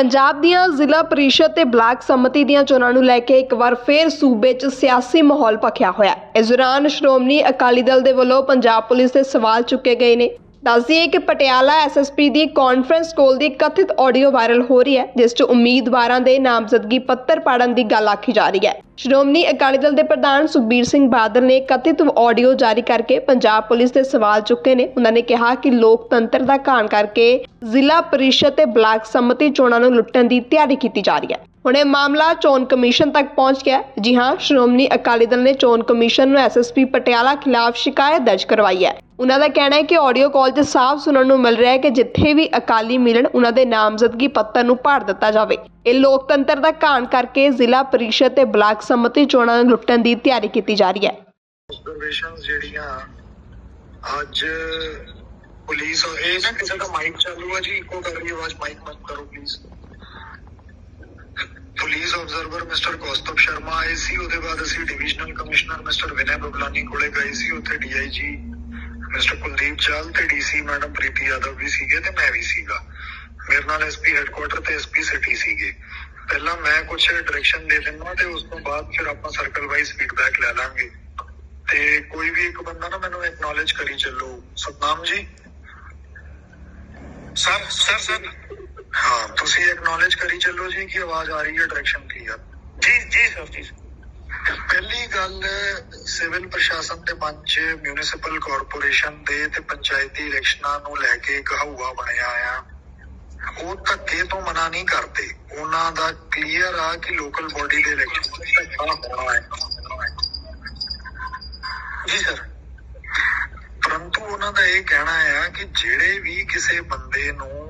ਪੰਜਾਬ ਦੀਆਂ ਜ਼ਿਲ੍ਹਾ ਪ੍ਰੀਸ਼ਦ ਤੇ ਬਲਾਕ ਸੰਮਤੀ ਦੀਆਂ ਚੋਣਾਂ ਨੂੰ ਲੈ ਕੇ ਇੱਕ ਵਾਰ ਫੇਰ ਸੂਬੇ 'ਚ ਸਿਆਸੀ ਮਾਹੌਲ ਭਖਿਆ ਹੋਇਆ ਇਸ ਦੌਰਾਨ ਸ਼੍ਰੋਮਣੀ ਅਕਾਲੀ ਦਲ ਦੇ ਵੱਲੋਂ ਪੰਜਾਬ ਪੁਲਿਸ ਤੇ ਸਵਾਲ ਚੁੱਕੇ ਗਏ ਨੇ। ਦੱਸਦੀਏ ਕਿ ਪਟਿਆਲਾ ਐਸਐਸਪੀ ਦੀ ਕਾਨਫਰੰਸ ਕਾਲ ਦੀ ਕਥਿਤ ਆਡੀਓ ਵਾਇਰਲ ਹੋ ਰਹੀ ਹੈ, ਜਿਸ 'ਚ ਉਮੀਦਵਾਰਾਂ ਦੇ ਨਾਮਜ਼ਦਗੀ ਪੱਤਰ ਪਾੜਨ ਦੀ ਗੱਲ ਆਖੀ ਜਾ ਰਹੀ ਹੈ। ਸ਼੍ਰੋਮਣੀ ਅਕਾਲੀ ਦਲ ਦੇ ਪ੍ਰਧਾਨ ਸੁਖਬੀਰ ਸਿੰਘ ਬਾਦਲ ਨੇ ਕਥਿਤ ਆਡੀਓ ਜਾਰੀ ਕਰਕੇ ਪੰਜਾਬ ਪੁਲਿਸ ਤੇ ਸਵਾਲ ਚੁੱਕੇ ਨੇ। ਉਹਨਾਂ ਨੇ ਕਿਹਾ ਕਿ ਲੋਕਤੰਤਰ ਦਾ ਘਾਣ ਕਰਕੇ ਜ਼ਿਲ੍ਹਾ ਪ੍ਰੀਸ਼ਦ ਤੇ ਬਲਾਕ ਸੰਮਤੀ ਚੋਣਾਂ ਨੂੰ ਲੁੱਟਣ ਦੀ ਤਿਆਰੀ ਕੀਤੀ ਜਾ ਰਹੀ ਹੈ। ਹੁਣ ਇਹ ਮਾਮਲਾ ਚੋਣ ਕਮਿਸ਼ਨ ਤੱਕ ਪਹੁੰਚ ਗਿਆ ਜੀ ਹਾਂ, ਸ਼੍ਰੋਮਣੀ ਅਕਾਲੀ ਦਲ ਨੇ ਚੋਣ ਕਮਿਸ਼ਨ ਨੂੰ ਐਸਐਸਪੀ ਪਟਿਆਲਾ ਖਿਲਾਫ ਸ਼ਿਕਾਇਤ ਦਰਜ ਕਰਵਾਈ ਹੈ। ਉਹਨਾਂ ਦਾ ਕਹਿਣਾ ਹੈ ਕਿ ਆਡੀਓ ਕਾਲ 'ਚ ਸਾਫ਼ ਸੁਣਨ ਨੂੰ ਮਿਲ ਰਿਹਾ ਹੈ ਕਿ ਜਿੱਥੇ ਵੀ ਅਕਾਲੀ ਮਿਲਣ, ਉਹਨਾਂ ਦੇ ਨਾਮਜ਼ਦਗੀ ਪੱਤਰ ਨੂੰ ਪਾੜ ਦਿੱਤਾ ਜਾਵੇ। ਇਹ ਲੋਕਤੰਤਰ ਦਾ ਘਾਣ ਕਰਕੇ ਜ਼ਿਲ੍ਹਾ ਪ੍ਰੀਸ਼ਦ ਤੇ ਬਲਾਕ ਸੰਮਤੀ ਚੋਣਾਂ ਨੂੰ ਲੁੱਟਣ ਦੀ ਤਿਆਰੀ ਕੀਤੀ ਜਾ ਰਹੀ ਹੈ। ਆਬਜ਼ਰਵੇਸ਼ਨਸ ਜਿਹੜੀਆਂ ਅੱਜ ਪੁਲਿਸ ਇਹ ਨਾ ਕਿਸੇ ਦਾ ਮਾਈਕ ਚਾਲੂ ਹੈ ਜੀ, ਇੱਕੋ ਕਰ ਰਹੀ ਆਵਾਜ਼ ਮਾਈਕ ਬੰਦ ਕਰੋ please police observer mister Kaustav Sharma ਆਏ ਸੀ, ਉਹਦੇ ਬਾਅਦ ਅਸੀਂ divisional commissioner mister Vinay Bablani ਕੋਲੇ ਗਏ ਸੀ, ਉੱਥੇ ਡੀਆਈਜੀ ਮਿਸਟਰ ਕੁਲਦੀਪ ਚਾਲ ਤੇ ਡੀਸੀ ਮੈਡਮ ਪ੍ਰੀਤੀ ਯਾਦਵ ਵੀ ਸੀਗੇ ਤੇ ਮੈਂ ਵੀ ਸੀਗਾ। ਮੇਰੇ ਨਾਲ ਐਸਪੀ ਹੈੱਡਕੁਆਟਰ ਤੇ ਐਸਪੀ ਸਿਟੀ ਸੀਗੇ। ਪਹਿਲਾਂ ਮੈਂ ਕੁਝ ਡਾਇਰੈਕਸ਼ਨ ਦੇ ਦਿੰਦਾ ਤੇ ਉਸ ਤੋਂ ਬਾਅਦ ਫਿਰ ਆਪਾਂ ਸਰਕਲ ਵਾਈਜ਼ ਫੀਡਬੈਕ ਲੈ ਲਾਂਗੇ। ਤੇ ਕੋਈ ਵੀ ਇੱਕ ਬੰਦਾ ਨਾ ਮੈਨੂੰ ਐਕਨੋਲਜ ਕਰੀ ਚੱਲੋ। ਸਤਨਾਮ ਜੀ? ਸਰ ਸਰ ਸਰ ਹਾਂ ਤੁਸੀਂ ਐਕਨੋਲਜ ਕਰੀ ਚੱਲੋ ਜੀ ਕਿ ਆਵਾਜ਼ ਆ ਰਹੀ ਹੈ ਡਾਇਰੈਕਸ਼ਨ ਕਲੀਅਰ ਜੀ ਜੀ ਸਰ ਜੀ ਪਹਿਲੀ ਗੱਲ, ਸਿਵਲ ਪ੍ਰਸ਼ਾਸਨ ਦੇ ਮੰਚ ਮਿਊਨਿਸਪਲ ਕਾਰਪੋਰੇਸ਼ਨ ਦੇ ਤੇ ਪੰਚਾਇਤੀ ਇਲੈਕਸ਼ਨਾਂ ਨੂੰ ਲੈ ਕੇ ਇੱਕ ਹਊਆ ਬਣਿਆ ਆ। ਉਹ ਧੱਕੇ ਤੋਂ ਮਨਾ ਨਹੀਂ ਕਰਦੇ। ਉਹਨਾਂ ਦਾ ਕਲੀਅਰ ਆ ਕਿ ਲੋਕਲ ਬੋਡੀ ਦੇ ਇਲੈਕਸ਼ਨ ਹੋਣਾ ਹੈ। ਜੀ ਸਰ ਪਰੰਤੂ ਉਹਨਾਂ ਦਾ ਇਹ ਕਹਿਣਾ ਆ ਕਿ ਜਿਹੜੇ ਵੀ ਕਿਸੇ ਬੰਦੇ ਨੂੰ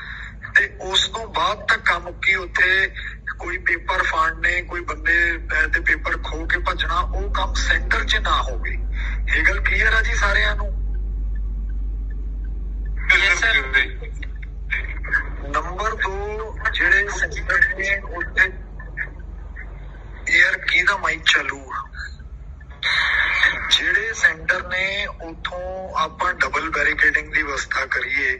ਤੇ ਉਸ ਤੋਂ ਬਾਅਦ ਧੱਕਾ ਮੁੱਕੀ ਉੱਥੇ ਕੋਈ ਪੇਪਰ ਫਾੜਨੇ ਕੋਈ ਬੰਦੇ ਤੇ ਪੇਪਰ ਖੋ ਕੇ ਭੱਜਣਾ ਉਹ ਕੰਮ ਸੈਂਟਰ 'ਚ ਨਾ ਹੋਵੇ। ਇਹ ਗੱਲ ਕਲੀਅਰ ਆ ਜੀ ਸਾਰਿਆਂ ਨੂੰ? ਨੰਬਰ 2 ਜਿਹੜੇ ਸੈਂਟਰ ਨੇ ਉੱਥੇ 에ਅਰ ਕੀ ਦਾ ਮਾਈਕ ਚਾਲੂ ਆ? ਜਿਹੜੇ ਸੈਂਟਰ ਨੇ ਉਥੋਂ ਆਪਾਂ ਡਬਲ ਬੈਰੀਕੇਡਿੰਗ ਦੀ ਵਿਵਸਥਾ ਕਰੀਏ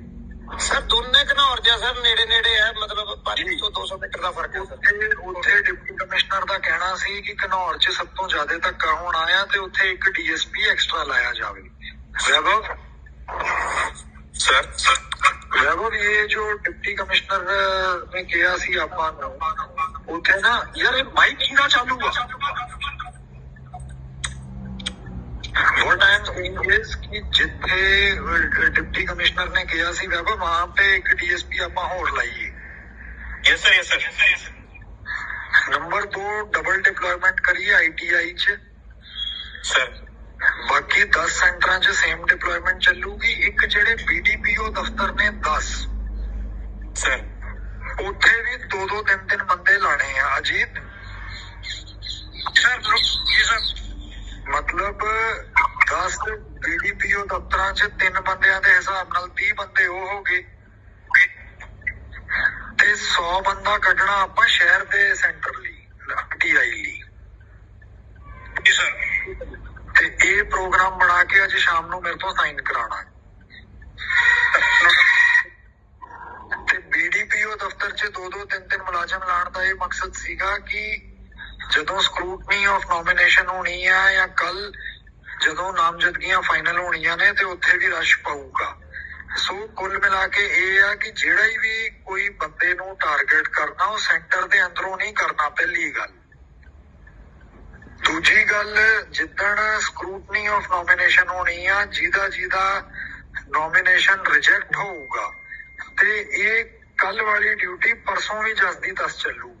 ਸਰ ਦੋਨੇ ਘਨੌਰ ਜਾਂ ਸਰ ਨੇੜੇ ਨੇੜੇ ਹੈ ਮਤਲਬ 500 200 ਮੀਟਰ ਦਾ ਫ਼ਰਕ ਹੈ ਸਰ। ਉੱਥੇ ਉੱਥੇ ਡਿਪਟੀ ਕਮਿਸ਼ਨਰ ਦਾ ਕਹਿਣਾ ਸੀ ਕਿ ਘਨੌਰ 'ਚ ਸਭ ਤੋਂ ਜ਼ਿਆਦਾ ਧੱਕਾ ਹੋਣਾ ਆ ਤੇ ਉੱਥੇ ਇੱਕ ਡੀਐਸਪੀ ਐਕਸਟਰਾ ਲਾਇਆ ਜਾਵੇ। ਵੈਭਵ? ਸਰ। ਵੈਭਵ ਇਹ ਜੋ ਡਿਪਟੀ ਕਮਿਸ਼ਨਰ ਨੇ ਕਿਹਾ ਸੀ ਆਪਾਂ ਨੂੰ ਉੱਥੇ ਨਾ ਯਾਰ ਇਹ ਮਾਈਕ ਕਿਹਦਾ ਚਾਲੂ ਆ? What I am saying is ਕਿ ਜਿੱਥੇ ਅਹ, ਡਿਪਟੀ ਕਮਿਸ਼ਨਰ ਨੇ ਕਿਹਾ ਸੀ ਵੈਭਵ ਵਹਾਂ पे ਇੱਕ ਡੀਐਸਪੀ ਆਪਾਂ ਹੋਰ ਲਾਈਏ yes sir yes sir number 2 double deployment ਕਰੀਏ ਆਈਟੀਆਈ ਚ ਸਰ ਬਾਕੀ 10 ਸੈਂਟਰਾਂ 'ਚ ਸੇਮ ਡਿਪਲੋਇਮੈਂਟ ਚੱਲੂਗੀ ਇੱਕ ਜਿਹੜੇ ਬੀਡੀਪੀਓ ਦਫ਼ਤਰ ਨੇ 10 ਸਰ ਉੱਥੇ ਵੀ ਦੋ ਦੋ ਤਿੰਨ ਤਿੰਨ ਬੰਦੇ ਲਾਣੇ ਆ ਅਜੀਤ ਸਰ ਜੀ ਸਰ ਮਤਲਬ 10 ਬੀਡੀਪੀਓ ਦਫ਼ਤਰਾਂ 'ਚ ਤਿੰਨ ਬੰਦਿਆਂ ਦੇ ਹਿਸਾਬ ਨਾਲ 30 ਬੰਦੇ ਉਹ ਹੋ ਗਏ ਤੇ 100 ਬੰਦਾ ਕੱਢਣਾ ਆਪਾਂ ਸ਼ਹਿਰ ਦੇ ਸੈਂਟਰ ਲਈ ਟੀਆਈ ਲਈ। ਜੀ ਸਰ ਤੇ ਇਹ ਪ੍ਰੋਗਰਾਮ ਬਣਾ ਕੇ ਅੱਜ ਸ਼ਾਮ ਨੂੰ ਮੇਰੇ ਤੋਂ ਸਾਈਨ ਕਰਾਉਣਾ ਤੇ ਬੀਡੀਪੀਓ ਦਫ਼ਤਰ 'ਚ ਦੋ ਦੋ ਤਿੰਨ ਤਿੰਨ ਮੁਲਾਜ਼ਮ ਲਾਉਣ ਦਾ ਇਹ ਮਕਸਦ ਸੀਗਾ ਕਿ ਜਦੋਂ ਸਕਰੂਟਨੀ ਆਫ ਨੋਮੀਨੇਸ਼ਨ ਹੋਣੀ ਆ ਜਾਂ ਕੱਲ ਜਦੋਂ ਨਾਮਜ਼ਦਗੀਆਂ ਫਾਈਨਲ ਹੋਣੀਆਂ ਨੇ ਤੇ ਉੱਥੇ ਵੀ ਰਸ਼ ਪਊਗਾ। ਸੋ ਕੁੱਲ ਮਿਲਾ ਕੇ ਇਹ ਆ ਕਿ ਜਿਹੜਾ ਵੀ ਕੋਈ ਬੰਦੇ ਨੂੰ ਟਾਰਗੇਟ ਕਰਨਾ, ਉਹ ਸੈਂਟਰ ਦੇ ਅੰਦਰੋਂ ਨਹੀਂ ਕਰਨਾ ਪਹਿਲੀ ਗੱਲ। ਦੂਜੀ ਗੱਲ, ਜਿੱਦਣ ਸਕਰੂਟਨੀ ਆਫ ਨੋਮੀਨੇਸ਼ਨ ਹੋਣੀ ਆ, ਜਿਹਦਾ ਜਿਹਦਾ ਨੋਮੀਨੇਸ਼ਨ ਰਿਜੈਕਟ ਹੋਊਗਾ, ਤੇ ਇਹ ਕੱਲ ਵਾਲੀ ਡਿਊਟੀ ਪਰਸੋਂ ਵੀ ਜਸਦੀ ਤਸ ਚੱਲੂਗੀ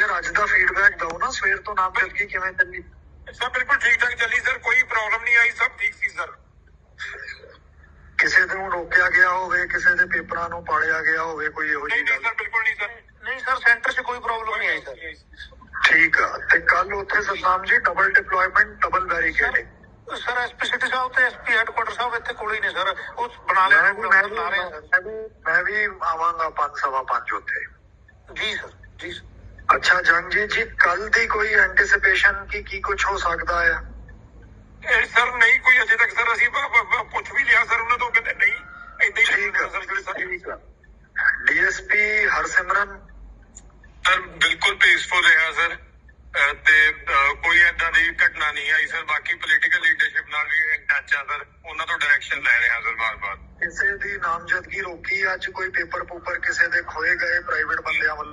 ਯਾਰ ਅੱਜ ਦਾ ਫੀਡਬੈਕ ਦਿਓ ਨਾ ਸਵੇਰ ਤੋਂ ਨਾਮ ਚੱਲਗੀ ਕਿਵੇਂ ਚੱਲੀ। ਸਰ ਬਿਲਕੁਲ ਠੀਕ ਠਾਕ ਚੱਲੀ ਸਰ ਕੋਈ ਪ੍ਰੋਬਲਮ ਨਹੀਂ ਆਈ ਸਭ ਠੀਕ ਸੀ ਸਰ। ਕਿਸੇ ਨੂੰ ਰੋਕਿਆ ਗਿਆ ਹੋਵੇ ਕਿਸੇ ਦੇ ਪੇਪਰਾਂ ਨੂੰ ਪਾੜਿਆ ਗਿਆ ਹੋਵੇ ਕੋਈ ਇਹੋ ਨਹੀਂ ਜਿਹੀ ਨਹੀਂ ਗੱਲ। ਸਰ ਬਿਲਕੁਲ ਨਹੀਂ ਸਰ। ਨਹੀਂ ਸਰ ਸੈਂਟਰ 'ਚ ਕੋਈ ਪ੍ਰੋਬਲਮ ਨਹੀਂ ਆਈ ਸਰ। ਠੀਕ ਆ ਤੇ ਕੱਲ ਉੱਥੇ Satnam ji double deployment double barricading sir SP city ਸਾਹਿਬ ਤੇ ਐਸਪੀ ਹੈਡਕੁਆਟਰ ਸਾਹਿਬ ਇੱਥੇ ਕੋਲ ਹੀ ਨੇ ਸਰ। ਉਹ ਬਣਾ ਲਿਆ ਮੈਂ ਵੀ ਮੈਂ ਵੀ- ਮੈਂ ਵੀ ਮੈਂ ਵੀ ਆਵਾਂਗਾ ਪੰਜ ਸਵਾ ਪੰਜ ਉੱਥੇ। ਜੀ ਸਰ ਜੀ ਸਰ। ਅੱਛਾ ਜੰਗ ਜੀ ਕੱਲ ਦੀ ਕੋਈ ਐਂਟੀਸਿਪੇਸ਼ਨ ਕਿ ਕੀ ਕੁਝ ਹੋ ਸਕਦਾ ਆ? ਇਹ ਸਰ ਨਹੀਂ ਕੋਈ ਅਜੇ ਤੱਕ ਸਰ ਅਸੀਂ ਪੁੱਛ ਵੀ ਲਿਆ ਸਰ ਉਹਨਾਂ ਤੋਂ ਕਹਿੰਦੇ ਨਹੀਂ ਏਦਾਂ ਹੀ ਸਰ ਜਿਹੜੇ ਆ। ਡੀਐਸਪੀ ਹਰਸਿਮਰਨ? ਸਰ ਬਿਲਕੁਲ ਪੀਸਫੁਲ ਰਿਹਾ ਸਰ। ਤੇ ਕੋਈ ਏਦਾਂ ਦੀ ਘਟਨਾ ਨਹੀਂ ਆਈ ਸਰ ਬਾਕੀ ਪੋਲੀਟੀਕਲ ਲੀਡਰਸ਼ਿਪ ਨਾਲ ਵੀ ਟੱਚ ਆ ਸਰ। ਉਹਨਾਂ ਤੋਂ ਡਾਇਰੈਕਸ਼ਨ ਲੈ ਰਿਹਾ ਸਰ ਬਾਰ-ਬਾਰ ਕਿਸੇ ਦੀ ਨਾਮਜ਼ਦਗੀ ਰੋਕੀ ਅੱਜ ਕੋਈ ਪੇਪਰ ਪੂਪਰ ਕਿਸੇ ਦੇ ਖੋਏ ਗਏ ਪ੍ਰਾਈਵੇਟ ਬੰਦਿਆਂ ਵੱਲ?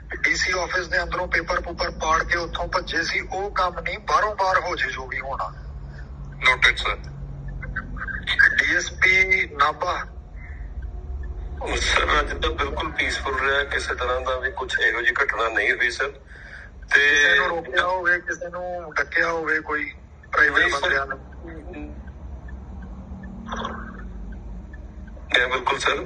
ਡੀਸੀ ਆਫਿਸ ਦੇ ਅੰਦਰੋਂ ਪੇਪਰ ਪੂਪਰ ਪਾੜ ਕੇ ਉੱਥੋਂ ਭੱਜੇ ਸੀ ਉਹ ਕੰਮ ਨਹੀਂ ਬਾਹਰੋਂ ਬਾਹਰ ਹੋ ਜੇ ਜੋ ਵੀ ਹੋਣਾ। Noted sir DSP Nabha. Sir ਅੱਜ ਤਾਂ ਬਿਲਕੁਲ ਪੀਸਫੁਲ ਰਿਹਾ ਕਿਸੇ ਤਰ੍ਹਾਂ ਦਾ ਵੀ ਕੁਝ ਇਹੋ ਜਿਹੀ ਘਟਨਾ ਨਹੀਂ ਹੋਈ ਸਰ ਤੇ ਕਿਸੇ ਨੂੰ ਰੋਕਿਆ ਹੋਵੇ ਕਿਸੇ ਨੂੰ ਡੱਕਿਆ ਹੋਵੇ ਕੋਈ ਪ੍ਰਾਈਵੇਟ। ਬੰਦਿਆਂ ਨੇ। ਬਿਲਕੁਲ ਸਰ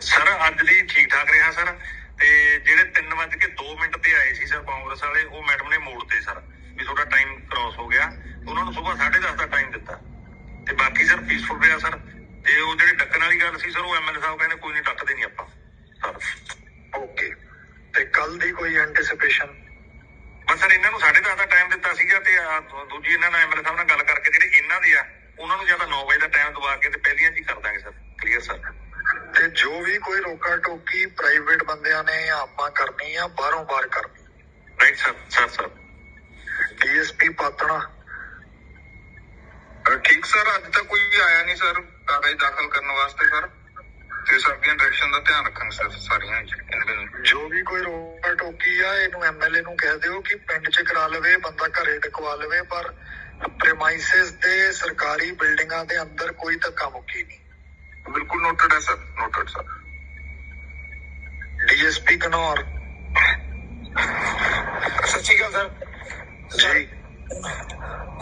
Sir ਅੱਜ ਦੀ ਠੀਕ ਠਾਕ ਰਿਹਾ ਸਰ? ਤੇ ਜਿਹੜੇ 3 ਵਜੇ ਕੇ 2 ਮਿੰਟ ਤੇ ਆਏ ਸੀ ਸਰ ਕਾਂਗਰਸ ਵਾਲੇ ਉਹ ਮੈਡਮ ਨੇ ਮੋੜਤੇ ਸਰ ਵੀ ਤੁਹਾਡਾ ਟਾਈਮ ਕ੍ਰਾਸ ਹੋ ਗਿਆ। ਉਹਨਾਂ ਨੂੰ ਸਵੇਰ 10:30 ਦਾ ਟਾਈਮ ਦਿੱਤਾ। ਤੇ ਬਾਕੀ ਸਰ ਪੀਸਫੁਲ ਰਿਹਾ ਸਰ। ਤੇ ਉਹ ਜਿਹੜੀ ਡੱਕਣ ਵਾਲੀ ਗੱਲ ਸੀ ਸਰ ਉਹ ਐਮਐਲਏ ਸਾਹਿਬ ਕਹਿੰਦੇ ਕੋਈ ਨਹੀਂ ਡੱਕਦੇ ਨਹੀਂ ਆਪਾਂ। Sir okay. ਤੇ ਕੱਲ ਦੀ ਕੋਈ ਐਂਟੀਸਿਪੇਸ਼ਨ ਬਸ ਸਰ ਇਹਨਾਂ ਨੂੰ 10:30 ਦਾ ਟਾਈਮ ਦਿੱਤਾ ਸੀਗਾ ਤੇ ਦੂਜੀ ਇਹਨਾਂ ਨਾਲ ਐਮਐਲਏ ਸਾਹਿਬ ਨਾਲ ਗੱਲ ਕਰਕੇ ਜਿਹੜੇ ਇਹਨਾਂ ਦੇ ਆ ਉਹਨਾਂ ਨੂੰ ਜ਼ਿਆਦਾ 9 ਵਜੇ ਦਾ ਟਾਈਮ ਦਵਾ ਕੇ ਤੇ ਪਹਿਲੀਆਂ ਜੀ ਕਰ ਦਾਂਗੇ ਸਰ। ਕਲੀਅਰ ਸਰ ਤੇ ਜੋ ਵੀ ਕੋਈ ਰੋਕਾ ਟੋਕੀ ਪ੍ਰਾਈਵੇਟ ਬੰਦਿਆਂ ਨੇ ਆਪਾਂ ਕਰਨੀ ਆ ਬਾਹਰੋਂ ਬਾਹਰ ਕਰਨੀ। Right sir sir sir. DSP Patran. ਠੀਕ ਸਰ ਅੱਜ ਤੱਕ ਕੋਈ ਆਇਆ ਨਹੀਂ ਸਰ ਕਾਗਜ਼ ਦਾਖਲ ਕਰਨ ਵਾਸਤੇ ਸਰ। ਤੇ ਸਰ ਦੀਆਂ ਡਾਇਰੈਕਸ਼ਨ ਦਾ ਧਿਆਨ ਰੱਖਾਂਗੇ ਸਰ ਸਾਰੀਆਂ ਜੋ ਵੀ ਕੋਈ ਰੋਕਾ ਟੋਕੀ ਆ ਇਹਨੂੰ ਐਮਐਲਏ ਨੂੰ ਕਹਿ ਦਿਓ ਕਿ ਪਿੰਡ 'ਚ ਕਰਾ ਲਵੇ ਬੰਦਾ ਘਰੇ ਟਕਵਾ ਲਵੇ ਪਰ ਪ੍ਰੈਮਾਈਸਿਸ ਦੇ ਸਰਕਾਰੀ ਬਿਲਡਿੰਗਾਂ ਦੇ ਅੰਦਰ ਕੋਈ ਧੱਕਾ ਮੁੱਕੀ ਨਹੀਂ। ਬਿਲਕੁਲ ਨੋਟਡ ਹੈ sir noted sir DSP Kanaur ਸਤਿ ਸ਼੍ਰੀ ਅਕਾਲ ਸਰ ਜੀ।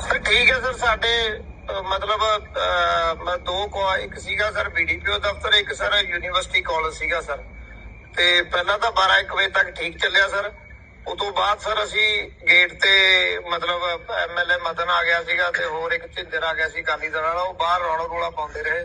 ਸਰ ਠੀਕ ਹੈ ਸਰ ਸਾਡੇ ਮਤਲਬ ਦੋ ਕੋ ਇੱਕ ਸੀਗਾ ਸਰ ਬੀਡੀਪੀਓ ਦਫ਼ਤਰ ਇੱਕ ਸਰ ਯੂਨੀਵਰਸਿਟੀ ਕਾਲਜ ਸੀਗਾ ਸਰ ਤੇ ਪਹਿਲਾਂ ਤਾਂ 12 1 ਵਜੇ ਤੱਕ ਠੀਕ ਚੱਲਿਆ ਸਰ ਉਸ ਤੋਂ ਬਾਅਦ ਸਰ ਅਸੀਂ ਗੇਟ ਤੇ ਮਤਲਬ ਐਮਐਲਏ ਮਦਨ ਆ ਗਿਆ ਸੀਗਾ ਤੇ ਹੋਰ ਇੱਕ ਝਿੰਦਰ ਆ ਗਿਆ ਸੀ ਕਾਲੀ ਦਲ ਵਾਲਾ ਉਹ ਬਾਹਰ ਰੌਲਾ ਰੌਲਾ ਪਾਉਂਦੇ ਰਹੇ।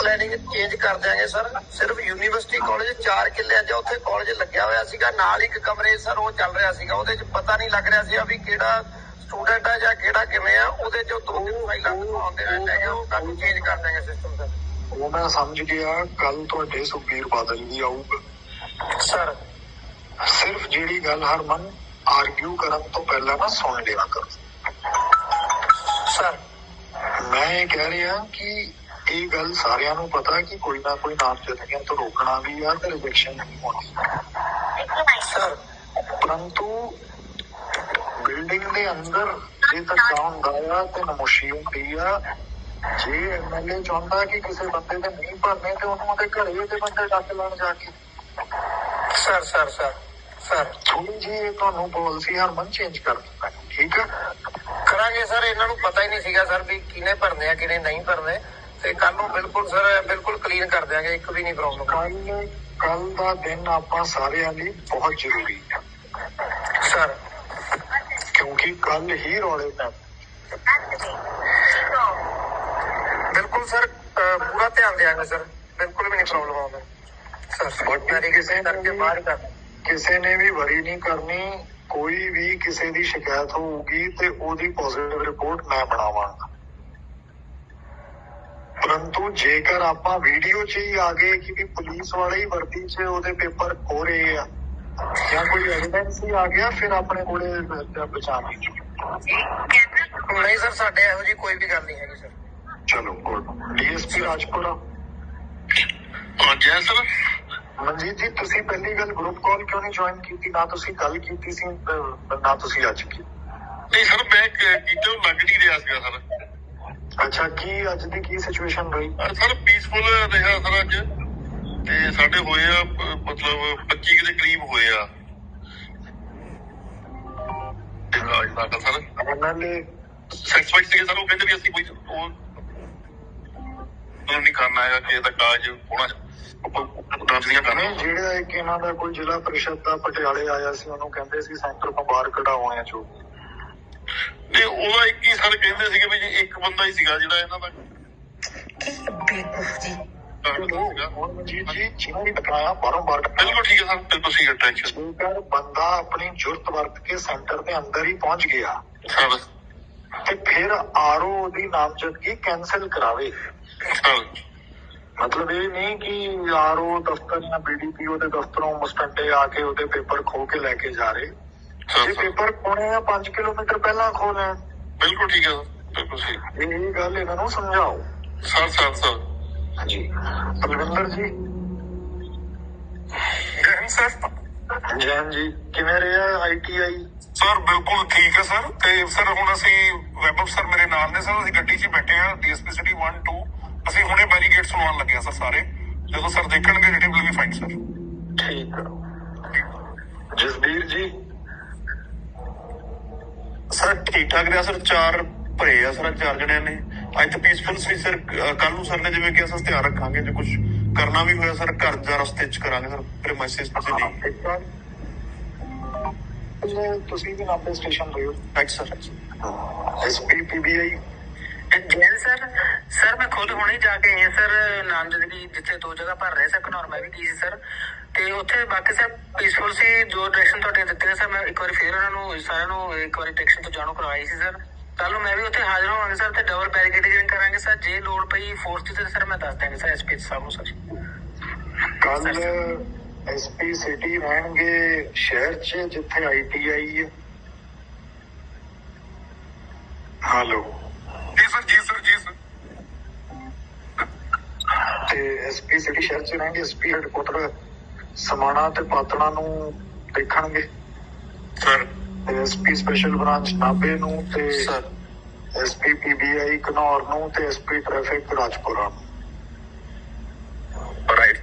ਪਲੈਨਿੰਗ ਚੇਂਜ ਕਰ ਦਿਆਂਗੇ ਸਰ। ਸਿਰਫ ਯੂਨੀਵਰਸਿਟੀ ਕਾਲਜ 4 ਕਿੱਲਿਆਂ 'ਚ ਉੱਥੇ ਕਾਲਜ ਲੱਗਿਆ ਹੋਇਆ ਸੀਗਾ ਨਾਲ ਇੱਕ ਕਮਰੇ ਸਰ ਉਹ ਚੱਲ ਰਿਹਾ ਸੀਗਾ। ਉਹਦੇ 'ਚ ਪਤਾ ਨਹੀਂ ਲੱਗ ਰਿਹਾ ਸੀ ਵੀ ਕਿਹੜਾ ਸਟੂਡੈਂਟ ਆ ਜਾਂ ਕਿਹੜਾ ਕਿਵੇਂ ਆ। ਉਹਦੇ 'ਚ ਦੋ ਤਿੰਨ ਫਾਈਲਾਂ ਦਿਖਾਉਂਦੇ ਰਹਿੰਦੇ ਹੈਗੇ ਉਹ ਕੱਲ ਚੇਂਜ ਕਰ ਦਿਆਂਗੇ ਸਿਸਟਮ ਸਰ। ਉਹ ਮੈਂ ਸਮਝ ਗਿਆ ਕੱਲ ਤੁਹਾਡੇ ਸੁਖਬੀਰ ਬਾਦਲ ਵੀ ਆਊਗਾ। ਸਰ। ਸਿਰਫ ਜਿਹੜੀ ਗੱਲ ਹਰਮਨ ਆਰਗੂ ਕਰਨ ਤੋਂ ਪਹਿਲਾਂ ਨਾ ਸੁਣ ਲਿਆ ਕਰੋ। ਸਰ। ਮੈਂ ਕਹਿ ਰਿਹਾ ਕਿ ਇਹ ਗੱਲ ਸਾਰਿਆਂ ਨੂੰ ਪਤਾ ਕਿ ਕੋਈ ਨਾ ਕੋਈ ਨਾਮਜ਼ਦਗੀਆਂ ਤੋਂ ਰੋਕਣਾ ਵੀ ਆ ਤੇ ਰਿਜੈਕਸ਼ਨ ਨਹੀਂ ਹੋਣੀ ਸਰ ਪਰੰਤੂ ਬਿਲਡਿੰਗ ਦੇ ਅੰਦਰ ਜੇ ਧੱਕਾ ਹੁੰਦਾ ਆ ਤੇ ਨਮੋਸ਼ੀ ਹੁੰਦੀ ਆ ਜੇ ਐਮਐਲਏ ਚਾਹੁੰਦਾ ਕਿ ਕਿਸੇ ਬੰਦੇ ਦੇ ਨਹੀਂ ਭਰਨੇ ਤੇ ਉਹਨੂੰ ਉਹਦੇ ਘਰੇ ਉਹਦੇ ਬੰਦੇ ਡੱਕ ਲੈਣ ਜਾ ਕੇ। ਸਰ ਸਰ ਸਰ ਸਰ ਥੋੜੀ ਜੀ ਤੁਹਾਨੂੰ ਪਾਲਿਸੀ ਹਰਮਨ ਚੇਂਜ ਕਰ ਦਿੱਤਾ ਠੀਕ ਆ? ਕਰਾਂਗੇ ਸਰ ਇਹਨਾਂ ਨੂੰ ਪਤਾ ਹੀ ਨਹੀਂ ਸੀਗਾ ਸਰ ਵੀ ਕਿਹਨੇ ਭਰਨੇ ਆ ਕਿਹਨੇ ਨਹੀਂ ਭਰਨੇ। ਤੇ ਕੱਲ ਨੂੰ ਬਿਲਕੁਲ ਸਰ ਬਿਲਕੁਲ ਕਲੀਨ ਕਰ ਦਿਆਂਗੇ ਇੱਕ ਵੀ ਨਹੀਂ ਪ੍ਰੋਬਲਮ ਕੱਲ ਕੱਲ ਦਾ ਦਿਨ ਆਪਾਂ ਸਾਰਿਆਂ ਲਈ ਬਹੁਤ ਜ਼ਰੂਰੀ ਹੈ ਸਰ। ਕਿਉਂਕਿ ਕੱਲ ਹੀ ਰੌਲੇ ਪੈ ਬਿਲਕੁਲ ਸਰ ਪੂਰਾ ਧਿਆਨ ਦਿਆਂਗੇ ਸਰ। ਬਿਲਕੁਲ ਵੀ ਨਹੀਂ ਪ੍ਰੋਬਲਮ ਆਉਂਦਾ। ਸਰ ਬਾਕੀ ਮੇਰੀ ਕਿਸੇ ਕਰਕੇ ਬਾਹਰ ਕਰ ਕਿਸੇ ਨੇ ਵੀ ਵਰੀ ਨਹੀਂ ਕਰਨੀ ਕੋਈ ਵੀ ਕਿਸੇ ਦੀ ਸ਼ਿਕਾਇਤ ਹੋਊਗੀ ਤੇ ਉਹਦੀ ਪੋਜ਼ਿਟਿਵ ਰਿਪੋਰਟ ਮੈਂ ਬਣਾਵਾਂਗਾ। ਪਰੰਤੂ ਜੇਕਰ ਆਪਾਂ ਵੀਡੀਓ 'ਚ ਹੀ ਆ ਗਏ ਕਿ ਵੀ ਪੁਲਿਸ ਵਾਲੇ ਹੀ ਵਰਦੀ 'ਚ ਉਹਦੇ ਪੇਪਰ ਖੋ ਰਹੇ ਆ ਜਾਂ ਕੋਈ ਐਵੀਡੈਂਸ ਹੀ ਆ ਗਿਆ ਫਿਰ ਆਪਣੇ ਕੋਲੇ ਬਚਾ ਨਹੀਂ ਨਹੀਂ ਸਰ ਸਾਡੇ ਇਹੋ ਜੀ ਕੋਈ ਵੀ ਗੱਲ ਨਹੀਂ ਹੈਗੀ ਸਰ ਚਲੋ ਗੁੱਡ ਡੀਐਸਪੀ ਰਾਜਪੁਰਾ ਹਾਂ ਜੈ ਸਰ ਮਨਜੀਤ ਜੀ ਤੁਸੀਂ ਪਹਿਲੀ ਗੱਲ ਗਰੁੱਪ ਕਾਲ ਕਿਉਂ ਨਹੀਂ ਜੁਆਇਨ ਕੀਤੀ ਨਾ ਤੁਸੀਂ ਕੱਲ ਕੀਤੀ ਸੀ ਅਹ, ਨਾ ਤੁਸੀਂ ਅੱਜ ਕੀਤੀ ਨਹੀਂ ਸਰ ਮੈਂ ਕਿਤੇ ਲੱਗ ਨਹੀਂ ਰਿਹਾ ਸੀਗਾ ਸਰ ਅੱਛਾ ਕੀ ਅੱਜ ਦੀ ਕੀ ਸਿਚੁਏਸ਼ਨ ਰਹੀ ਸਰ ਪੀਸਫੁਲ ਰਿਹਾ ਸਰ ਅੱਜ। ਤੇ ਸਾਡੇ ਹੋਏ ਆ ਮਤਲਬ 25 ਕੁ ਦੇ ਕਰੀਬ ਹੋਏ ਆ। ਤੇ ਅੱਜ ਸਾਡਾ ਸਰ। ਐਮਐਲਏ ਸੈਟੀਸਫਾਈਡ ਸੀਗੇ ਸਰ ਉਹ ਕਹਿੰਦੇ ਵੀ ਅਸੀਂ ਕੋਈ ਉਹ ਉਹ ਨਹੀਂ ਕਰਨਾ ਹੈਗਾ ਕਿ ਇਹਦਾ ਕਾਜ ਹੋਣਾ ਜਿਹੜਾ ਇੱਕ ਇਹਨਾਂ ਦਾ ਕੋਈ ਜ਼ਿਲ੍ਹਾ ਪ੍ਰੀਸ਼ਦ ਦਾ ਪਟਿਆਲੇ ਆਇਆ ਸੀ ਉਹਨੂੰ ਕਹਿੰਦੇ ਸੀ ਸੈਂਟਰ ਤੋਂ ਬਾਹਰ ਕਢਾਉਣੇ ਆ ਜੋ। ਤੇ ਉਹਦਾ ਇੱਕ ਹੀ ਸਰ ਕਹਿੰਦੇ ਸੀਗੇ ਵੀ ਜੀ ਇੱਕ ਬੰਦਾ ਹੀ ਸੀਗਾ ਜਿਹੜਾ ਇਹਨਾਂ ਦਾ ਬਿਲਕੁਲ ਠੀਕ ਹੈ ਸਰ ਬਿਲਕੁਲ ਠੀਕ ਹੈ ਟੈਨਸ਼ਨ ਜੇਕਰ ਬੰਦਾ ਆਪਣੀ ਜੁਰਤ ਵਰਤ ਕੇ ਸੈਂਟਰ ਦੇ ਅੰਦਰ ਹੀ ਪਹੁੰਚ ਗਿਆ ਸਰ। ਤੇ ਫਿਰ ਆਰਓ ਦੀ ਨਾਮਜ਼ਦਗੀ ਕੈਨਸਲ ਕਰਾਵੇ। ਸਰ। ਮਤਲਬ ਇਹ ਨਹੀਂ ਕਿ ਆਰਓ ਦਫ਼ਤਰ ਜਾਂ ਬੀਡੀਪੀਓ ਦੇ ਦਫ਼ਤਰੋਂ ਮੁਸਟੰਡੇ ਆ ਕੇ ਉਹਦੇ ਪੇਪਰ ਖੋ ਕੇ ਲੈ ਕੇ ਜਾ ਰਹੇ। ਜੇ ਸਰ ਸਰ ਪੇਪਰ ਖੋਣੇ ਆ 5 ਕਿਲੋਮੀਟਰ ਪਹਿਲਾਂ ਖੋ ਲੈਣ ਬਿਲਕੁਲ ਠੀਕ ਹੈ ਸਰ ਬਿਲਕੁਲ ਠੀਕ ਇਹ ਗੱਲ ਇਹਨਾਂ ਨੂੰ ਸਮਝਾਓ। Sir sir sir. ਜੀ ਬਲਵਿੰਦਰ ਜੀ। ਗਹਿਨ ਸਰ। ਜੈਨ ਜੀ ਕਿਵੇਂ ਰਿਹਾ ਆਈਟੀਆਈ ਸਰ ਬਿਲਕੁਲ ਠੀਕ ਹੈ ਸਰ। ਤੇ ਸਰ ਹੁਣ ਅਸੀਂ ਵੈਬ ਸਰ ਮੇਰੇ ਨਾਲ ਨੇ ਸਰ। ਅਸੀਂ ਗੱਡੀ 'ਚ ਹੀ ਬੈਠੇ ਆ ਡੀਐਸਪੀ ਸਿਟੀ 1 2 ਅਸੀਂ ਹੁਣੇ ਬੈਰੀਗੇਡ ਸੁਣਾਉਣ ਲੱਗੇ ਆ ਸਰ ਸਾਰੇ। ਜਦੋਂ sir ਦੇਖਣਗੇ retrieve will be fine sir ਠੀਕ ਆ। ਜਸਬੀਰ ਜੀ। ਸਰ ਠੀਕ ਠਾਕ ਰਿਹਾ ਸਰ? ਚਾਰ ਭਰੇ ਆ ਸਰ ਚਾਰ ਜਣਿਆਂ ਨੇ। ਅੱਜ ਤਾਂ ਪੀਸਫੁਲ ਸੀ ਸਰ। ਕੱਲ ਨੂੰ ਸਰ ਨੇ ਜਿਵੇਂ ਕਿ ਅਸੀਂ ਧਿਆਨ ਰੱਖਾਂਗੇ ਜੇ ਕੁਝ ਕਰਨਾ ਵੀ ਹੋਇਆ ਸਰ ਘਰ ਜਾਂ ਰਸਤੇ 'ਚ ਕਰਾਂਗੇ ਸਰ ਪ੍ਰੈਮਾਈਸਿਸ ਤੇ ਨਹੀਂ ਤੁਸੀਂ ਵੀ ਨਾਪੇ ਸਟੇਸ਼ਨ ਰਹੇ ਹੋ thanks sir SP PBI Jain sir sir ਮੈਂ ਖੁਦ ਹੁਣੇ ਜਾ ਕੇ ਆਇਆ ਸਰ ਨਾਮਜ਼ਦਗੀ ਜਿੱਥੇ ਦੋ ਜਗ੍ਹਾ ਭਰ ਰਹੇ ਸਰ ਘਨੌਰ ਮੈਂ ਵੀ ਗਈ ਸੀ ਸਰ। ਤੇ ਉੱਥੇ ਬਾਕੀ ਸਰ ਪੀਸਫੁਲ ਸੀ ਜੋ ਡਾਇਰੈਕਸ਼ਨ ਤੁਹਾਡੇ ਇੱਕ ਵਾਰੀ ਫੇਰ ਉਹਨਾਂ ਨੂੰ ਸਾਰਿਆਂ ਨੂੰ ਇੱਕ ਵਾਰੀ ਡਾਇਰੈਕਸ਼ਨ ਤੋਂ ਜਾਣੂ ਕਰਵਾਈ ਸੀ ਸਰ। ਕੱਲ ਨੂੰ ਮੈਂ ਵੀ ਉੱਥੇ ਹਾਜ਼ਰ ਹੋਵਾਂਗਾ ਸਰ ਤੇ ਡਬਲ ਬੈਰੀਕੇਡਿੰਗ ਕਰਾਂਗੇ ਸਰ। ਜੇ ਲੋੜ ਪਈ ਫੋਰਸ ਤੇ ਸਰ ਮੈਂ ਦੱਸ ਦਾਂਗਾ ਸਰ ਐਸਪੀ ਸਾਹਿਬ ਨੂੰ ਸਰ। ਕੱਲ ਐਸਪੀ ਸਿਟੀ ਰਹਿਣਗੇ ਸ਼ਹਿਰ 'ਚ ਜਿੱਥੇ ਆਈਟੀਆਈ ਹੈ। ਹੈਲੋ ਜੀ ਸਰ ਜੀ ਸਰ ਜੀ ਸਰ। ਤੇ ਐਸਪੀ ਸਿਟੀ ਸ਼ਹਿਰ 'ਚ ਰਹਿਣਗੇ ਐਸਪੀ ਹੈਡਕੁਆਟਰ ਸਮਾਣਾ ਤੇ ਪਾਤਣਾ ਨੂੰ ਦੇਖਣਗੇ। ਸਰ ਐਸਪੀ ਸਪੈਸ਼ਲ ਬ੍ਰਾਂਚ ਨਾਭੇ ਨੂੰ ਤੇ ਸਰ। ਐਸਪੀ ਪੀਬੀਆਈ ਘਨੌਰ ਨੂੰ ਤੇ ਐਸਪੀ ਟ੍ਰੈਫਿਕ ਰਾਜਪੁਰਾ ਨੂੰ। ਰਾਈਟ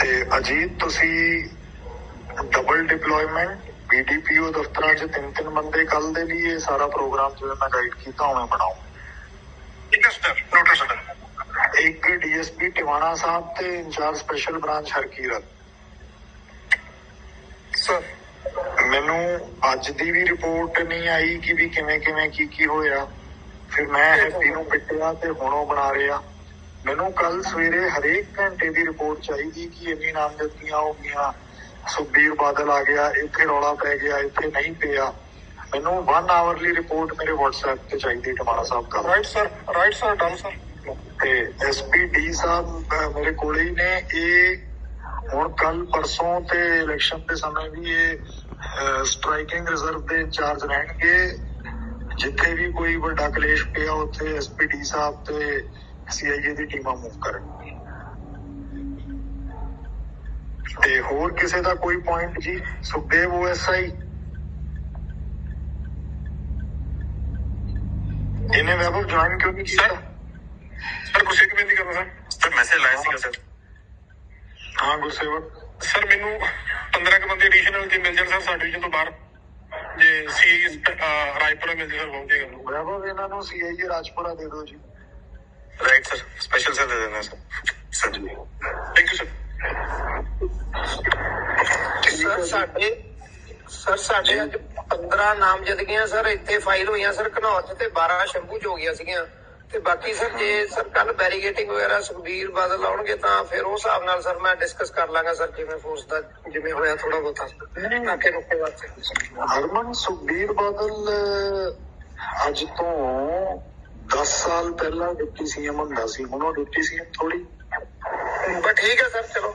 ਤੇ ਅਜੀਤ ਤੁਸੀਂ ਡਬਲ ਡਿਪਲੋਇਮੈਂਟ ਬੀਡੀਪੀਓ ਦਫ਼ਤਰਾਂ 'ਚ ਤਿੰਨ ਤਿੰਨ ਬੰਦੇ ਕੱਲ ਦੇ ਲਈ ਇਹ ਸਾਰਾ ਪ੍ਰੋਗਰਾਮ ਜਿਵੇਂ ਮੈਂ ਗਾਈਡ ਕੀਤਾ ਉਵੇਂ ਬਣਾਓ। ਠੀਕ ਹੈ ਸਰ ਨੋਟਿਸ ਸਰ ਇੱਕ ਡੀਐਸਪੀ ਟਿਵਾਣਾ ਸਾਹਿਬ ਤੇ incharge special branch Harkirat. Sir ਮੈਨੂੰ ਅੱਜ ਦੀ ਵੀ ਰਿਪੋਰਟ ਨਹੀਂ ਆਈ ਕਿ ਵੀ ਕਿਵੇਂ ਕਿਵੇਂ ਕੀ ਕੀ ਹੋਇਆ। ਫਿਰ ਮੈਂ ਹੈਪੀ ਨੂੰ ਪਿੱਟਿਆ ਤੇ ਹੁਣ ਉਹ ਬਣਾ ਰਿਹਾ। ਮੈਨੂੰ ਕੱਲ ਸਵੇਰੇ ਹਰੇਕ ਘੰਟੇ ਦੀ ਰਿਪੋਰਟ ਚਾਹੀਦੀ ਕਿ ਇੰਨੀ ਨਾਮਜ਼ਦਗੀਆਂ ਹੋ ਗਈਆਂ। ਸੁਖਬੀਰ ਬਾਦਲ ਆ ਗਿਆ ਇੱਥੇ ਰੌਲਾ ਪੈ ਗਿਆ ਇੱਥੇ ਨਹੀਂ ਪਿਆ। ਮੈਨੂੰ 1 ਆਵਰਲੀ ਰਿਪੋਰਟ ਮੇਰੇ WhatsApp ਤੇ ਚਾਹੀਦੀ ਟਮਾਣਾ ਸਾਹਿਬ ਕੱਲ right sir right sir done sir ਤੇ ਐਸਪੀ ਡੀ ਸਾਹਿਬ ਮੇਰੇ ਕੋਲੇ ਹੀ ਨੇ। ਇਹ ਹੁਣ ਕੱਲ ਪਰਸੋਂ ਤੇ ਇਲੈਕਸ਼ਨ ਦੇ ਸਮੇਂ ਵੀ ਇਹ ਸਟ੍ਰਾਈਕਿੰਗ ਰਿਜ਼ਰਵ ਦੇ ਇੰਚਾਰਜ ਰਹਿਣਗੇ। ਜਿੱਥੇ ਵੀ ਕੋਈ ਵੱਡਾ ਕਲੇਸ਼ ਪਿਆ ਉੱਥੇ ਐਸਪੀ ਡੀ ਸਾਹਿਬ ਤੇ ਸੀਆਈਏ ਦੀ ਟੀਮਾਂ ਮੂਵ ਕਰਨਗੀਆਂ। ਤੇ ਹੋਰ ਕਿਸੇ ਦਾ ਕੋਈ ਪੁਆਇੰਟ ਜੀ? ਸੁਖਦੇਵ ਓਐਸਆਈ ਇਹਨੇ ਵੈਬਲ ਜੁਆਇਨ ਕਿਉਂ ਨਹੀਂ ਕੀਤਾ? ਸਰ ਕੁਛ ਇੱਕ ਬੇਨਤੀ ਕਰਨਾ ਸਰ ਸਰ ਮੈਸੇਜ ਲਾਇਆ ਸੀਗਾ ਸਰ ਹਾਂ ਗੁਰਸੇਵਕ। ਸਰ ਮੈਨੂੰ 15 ਕ ਬੰਦੇ ਐਡੀਸ਼ਨਲ ਜੇ ਮਿਲ ਜਾਣ ਸਰ ਸਾਡੇ ਡਿਵੀਜ਼ਨ ਤੋਂ ਬਾਹਰ ਜੇ ਸੀ ਰਾਏਪੁਰਾ ਮਿਲ ਜੇ ਸਰ ਪਹੁੰਚੇ ਗੱਲ ਵੈਭਵ ਇਹਨਾਂ ਨੂੰ ਸੀਆਈਏ ਰਾਜਪੁਰਾ ਦੇ ਦਿਓ ਜੀ। ਰਾਈਟ ਸਰ ਸਪੈਸ਼ਲ ਸਰ ਦੇ ਦੇਣਾ sir sir thank you sir sir ਸਾਡੇ ਸਰ ਸਾਡੇ ਅੱਜ 15 ਨਾਮਜ਼ਦਗੀਆਂ ਸਰ ਇੱਥੇ ਫਾਈਲ ਹੋਈਆਂ ਸਰ ਘਨੌਰ 'ਚ ਤੇ 12 ਸ਼ੰਭੂ 'ਚ ਹੋ ਗਈਆਂ ਸੀਗੀਆਂ। ਤੇ ਬਾਕੀ ਸਰ ਜੇ ਸਰ ਕੱਲ ਬੈਰੀਗੇਟਿੰਗ ਵਗੈਰਾ ਸੁਖਬੀਰ ਬਾਦਲ ਆਉਣਗੇ ਤਾਂ ਫਿਰ ਉਹ ਹਿਸਾਬ ਨਾਲ ਸਰ ਮੈਂ ਡਿਸਕਸ ਕਰ ਲਾਂਗਾ ਸਰ ਜਿਵੇਂ ਫੋਰਸ ਦਾ ਜਿਵੇਂ ਹੋਇਆ ਥੋੜਾ ਬਹੁਤਾ। ਨਾਕੇ ਵਾਸਤੇ। ਹਰਮਨ ਸੁਖਬੀਰ ਬਾਦਲ ਅੱਜ ਤੋਂ 10 ਸਾਲ ਪਹਿਲਾਂ ਡਿਪਟੀ ਸੀਐਮ ਹੁੰਦਾ ਸੀ ਹੁਣ ਉਹ ਡਿਪਟੀ ਸੀਐਮ ਥੋੜੀ ਬਸ ਠੀਕ ਹੈ ਸਰ ਚਲੋ।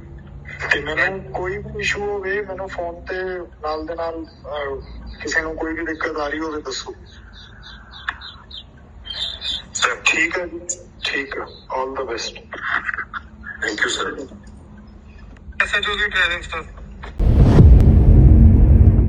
ਤੇ ਮੈਨੂੰ ਕੋਈ ਵੀ ਇਸ਼ੂ ਹੋਵੇ ਮੈਨੂੰ ਫੋਨ ਤੇ ਨਾਲ ਦੇ ਨਾਲ ਅਹ, ਕਿਸੇ ਨੂੰ ਕੋਈ ਵੀ ਦਿੱਕਤ ਆ ਰਹੀ ਹੋਵੇ ਦੱਸੋ। ਸਰ ਠੀਕ ਹੈ ਜੀ ਠੀਕ ਹੈ। All the best thank you sir SHO the training staff